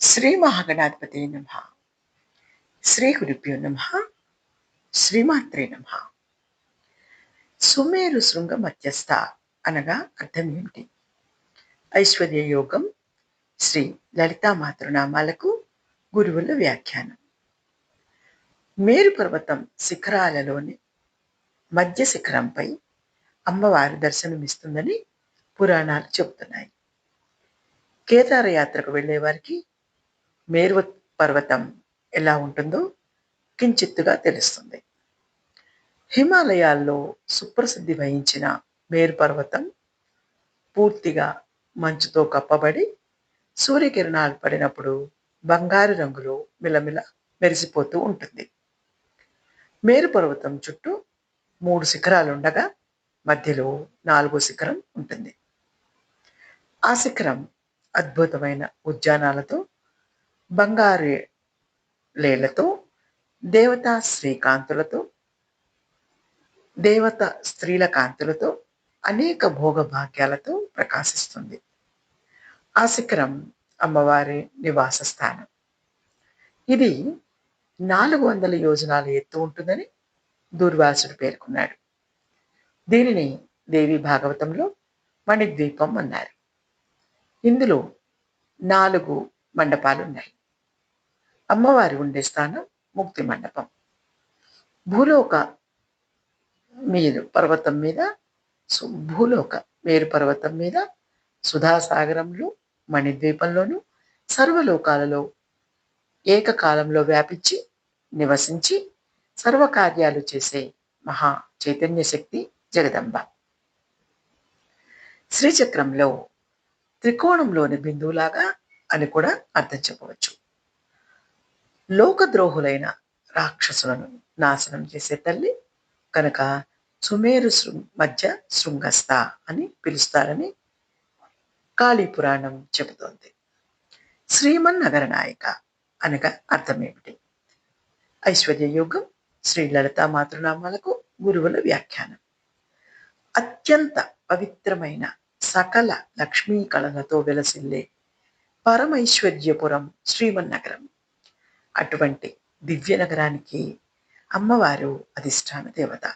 శ్రీ మహాగణాధిపతి నమ. శ్రీ గురుభ్యో నమ. శ్రీమాత్రే నమ. సుమేరు శృంగ మధ్యస్థ అనగా అర్థం ఏమిటి? ఐశ్వర్య యోగం శ్రీ లలితా మాతృనామాలకు గురువుల వ్యాఖ్యానం. మేరు పర్వతం శిఖరాలలోని మధ్య శిఖరంపై అమ్మవారి దర్శనమిస్తుందని పురాణాలు చెబుతున్నాయి. కేదారయాత్రకు వెళ్ళే వారికి మేరు పర్వతం ఎలా ఉంటుందో కించిత్తుగా తెలుస్తుంది. హిమాలయాల్లో సుప్రసిద్ధి వహించిన మేరు పర్వతం పూర్తిగా మంచుతో కప్పబడి సూర్యకిరణాలు పడినప్పుడు బంగారు రంగులో మిలమిల మెరిసిపోతూ ఉంటుంది. మేరు పర్వతం చుట్టూ మూడు శిఖరాలు ఉండగా మధ్యలో నాలుగో శిఖరం ఉంటుంది. ఆ శిఖరం అద్భుతమైన ఉద్యానాలతో బంగారు లేలతో దేవతా శ్రీకాంతులతో దేవత స్త్రీల కాంతులతో అనేక భోగభాగ్యాలతో ప్రకాశిస్తుంది. ఆ శిఖరం అమ్మవారి నివాస స్థానం. ఇది నాలుగు వందల యోజనాల ఎత్తు ఉంటుందని దూర్వాసుడు పేర్కొన్నాడు. దీనిని దేవి భాగవతంలో మణిద్వీపం అన్నారు. ఇందులో నాలుగు మండపాలు ఉన్నాయి అమ్మవారి ఉండే స్థానం ముక్తి మండపం. భూలోక మీద పర్వతం మీద భూలోక మేరు పర్వతం మీద సుధాసాగరంలో మణిద్వీపంలోను సర్వలోకాలలో ఏకకాలంలో వ్యాపించి నివసించి సర్వకార్యాలు చేసే మహా చైతన్య శక్తి జగదంబ. శ్రీచక్రంలో త్రికోణంలోని బిందువులాగా అని కూడా అర్థం చెప్పవచ్చు. లోకద్రోహులైన రాక్షసులను నాశనం చేసే తల్లి కనుక సుమేరు మధ్య శృంగస్థ అని పిలుస్తారని కాళీ పురాణం చెబుతోంది. శ్రీమన్ నగర నాయక అనగా అర్థం ఏమిటి ఐశ్వర్య శ్రీ లలితా మాతృనామాలకు గురువుల వ్యాఖ్యానం. అత్యంత పవిత్రమైన సకల లక్ష్మీ కళలతో వెలసిల్లే పరమైశ్వర్యపురం శ్రీమన్నగరం. అటువంటి దివ్య నగరానికి అమ్మవారు అధిష్టాన దేవత.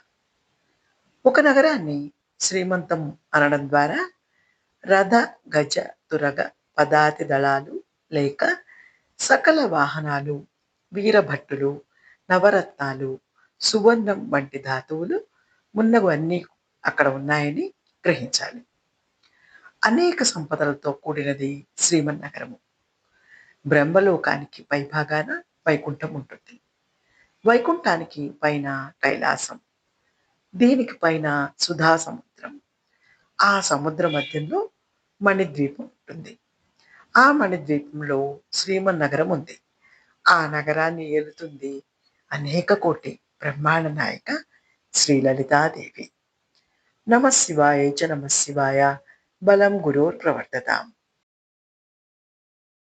ఒక నగరాన్ని శ్రీమంతం అనడం ద్వారా రథ గజ దురగ పదాతి దళాలు లేక సకల వాహనాలు వీరభట్టులు నవరత్నాలు సువర్ణం వంటి ధాతువులు మున్నగు అన్నీ అక్కడ ఉన్నాయని గ్రహించాలి. అనేక సంపదలతో కూడినది శ్రీమన్నగరము బ్రహ్మలోకానికి పైభాగాన వైకుంఠం ఉంటుంది. వైకుంఠానికి పైన కైలాసం దీనికి పైన సుధా సముద్రం ఆ సముద్ర మధ్యంలో మణిద్వీపం ఉంటుంది. ఆ మణిద్వీపంలో శ్రీమన్నగరం ఉంది. ఆ నగరాన్ని ఏలుతుంది అనేక కోటి బ్రహ్మాండ నాయక శ్రీలలితాదేవి నమ శివాయ చ నమ శివాయ బలం గురోర్ ప్రవర్తతాం.